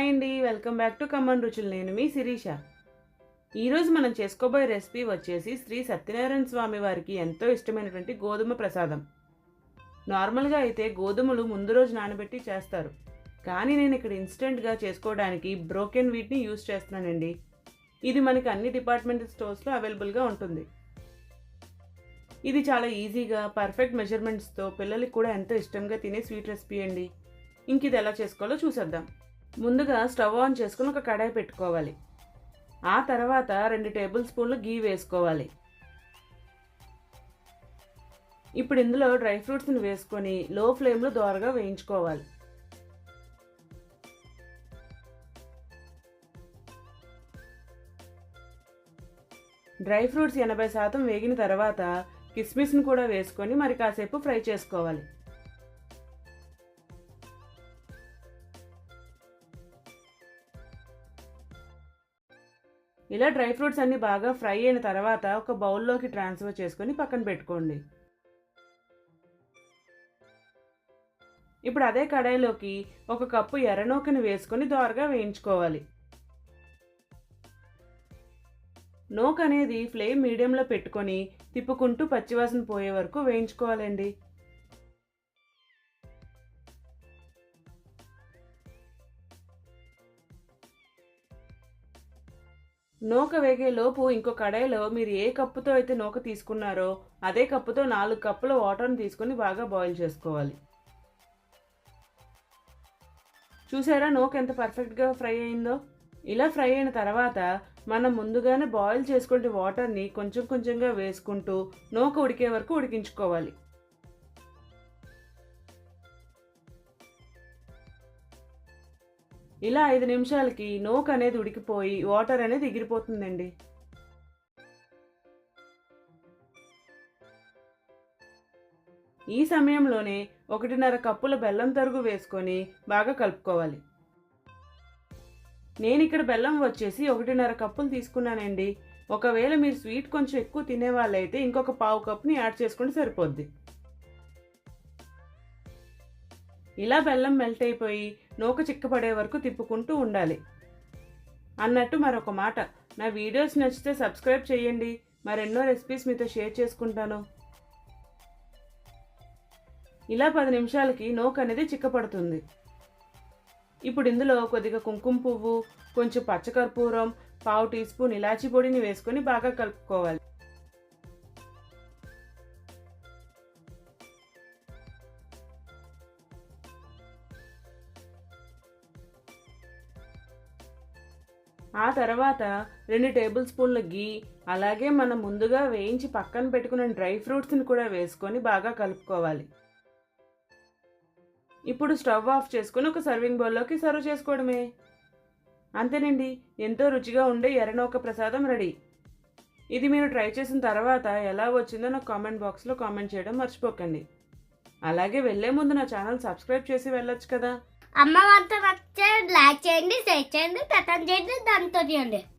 Hi అండి. Welcome back to common రుచులు. నేను మీ శిరీష. ఈరోజు మనం చేసుకోబోయే రెసిపీ వచ్చేసి శ్రీ సత్యనారాయణ స్వామి వారికి ఎంతో ఇష్టమైనటువంటి గోధుమ ప్రసాదం. నార్మల్గా అయితే గోధుమలు ముందు రోజు నానబెట్టి చేస్తారు. కానీ నేను ఇక్కడ ఇన్స్టెంట్గా చేసుకోవడానికి బ్రోకెన్ వీట్ని యూజ్ చేస్తున్నానండి. ఇది మనకి అన్ని డిపార్ట్మెంటల్ స్టోర్స్లో అవైలబుల్గా ఉంటుంది. ఇది చాలా ఈజీగా పర్ఫెక్ట్ మెజర్మెంట్స్తో పిల్లలకి కూడా ఎంతో ఇష్టంగా తినే స్వీట్ రెసిపీ అండి. ఇంక ఇది ఎలా చేసుకోవాలో చూసేద్దాం. ముందుగా స్టవ్ ఆన్ చేసుకుని ఒక కడాయి పెట్టుకోవాలి. ఆ తర్వాత రెండు టేబుల్ స్పూన్లు గీ వేసుకోవాలి. ఇప్పుడు ఇందులో డ్రై ఫ్రూట్స్ని వేసుకొని లో ఫ్లేమ్లో దోరగా వేయించుకోవాలి. డ్రై ఫ్రూట్స్ ఎనభై శాతం వేగిన తర్వాత కిస్మిస్ని కూడా వేసుకొని మరి కాసేపు ఫ్రై చేసుకోవాలి. ఇలా డ్రై ఫ్రూట్స్ అన్నీ బాగా ఫ్రై అయిన తర్వాత ఒక బౌల్లోకి ట్రాన్స్ఫర్ చేసుకొని పక్కన పెట్టుకోండి. ఇప్పుడు అదే కడాయిలోకి ఒక కప్పు ఎర్రనూకని వేసుకొని దోరగా వేయించుకోవాలి. నూక అనేది ఫ్లేమ్ మీడియంలో పెట్టుకొని తిప్పుకుంటూ పచ్చివాసన పోయే వరకు వేయించుకోవాలండి. నూక వేగే లోపు ఇంకో కడాయిలో మీరు ఏ కప్పుతో అయితే నూక తీసుకున్నారో అదే కప్పుతో నాలుగు కప్పుల వాటర్ని తీసుకొని బాగా బాయిల్ చేసుకోవాలి. చూసారా నూక ఎంత పర్ఫెక్ట్గా ఫ్రై అయిందో? ఇలా ఫ్రై అయిన తర్వాత మనం ముందుగానే బాయిల్ చేసుకుంటే వాటర్ని కొంచెం కొంచెంగా వేసుకుంటూ నూక ఉడికే వరకు ఉడికించుకోవాలి. ఇలా ఐదు నిమిషాలకి నోక్ అనేది ఉడికిపోయి వాటర్ అనేది ఎగిరిపోతుందండి. ఈ సమయంలోనే ఒకటిన్నర కప్పుల బెల్లం తరుగు వేసుకొని బాగా కలుపుకోవాలి. నేను ఇక్కడ బెల్లం వచ్చేసి ఒకటిన్నర కప్పులు తీసుకున్నానండి. ఒకవేళ మీరు స్వీట్ కొంచెం ఎక్కువ తినే వాళ్ళైతే ఇంకొక పావు కప్ని యాడ్ చేసుకుంటే సరిపోద్ది. ఇలా బెల్లం మెల్ట్ అయిపోయి నూక చిక్కపడే వరకు తిప్పుకుంటూ ఉండాలి. అన్నట్టు మరొక మాట. నా వీడియోస్ నచ్చితే సబ్స్క్రైబ్ చేయండి. మరెన్నో రెసిపీస్ మీతో షేర్ చేసుకుంటాను. ఇలా పది నిమిషాలకి నోక అనేది చిక్కపడుతుంది. ఇప్పుడు ఇందులో కొద్దిగా కుంకుమ పువ్వు కొంచెం పచ్చకర్పూరం పావు టీ స్పూన్ ఇలాచీ పొడిని వేసుకొని బాగా కలుపుకోవాలి. ఆ తర్వాత రెండు టేబుల్ స్పూన్ల గీ అలాగే మనం ముందుగా వేయించి పక్కన పెట్టుకున్న డ్రై ఫ్రూట్స్ని కూడా వేసుకొని బాగా కలుపుకోవాలి. ఇప్పుడు స్టవ్ ఆఫ్ చేసుకుని ఒక సర్వింగ్ బౌల్లోకి సర్వ్ చేసుకోవడమే. అంతేనండి ఎంతో రుచిగా ఉండే ఎర్రనౌక ప్రసాదం రెడీ. ఇది మీరు ట్రై చేసిన తర్వాత ఎలా వచ్చిందో నాకు కామెంట్ బాక్స్లో కామెంట్ చేయడం మర్చిపోకండి. అలాగే వెళ్ళే ముందు నా ఛానల్ సబ్స్క్రైబ్ చేసి వెళ్ళొచ్చు కదా. అమ్మ వంట నచ్చే లైక్ చేయండి షేర్ చేయండి పెట్టండి చేయండి దాంతో చేయండి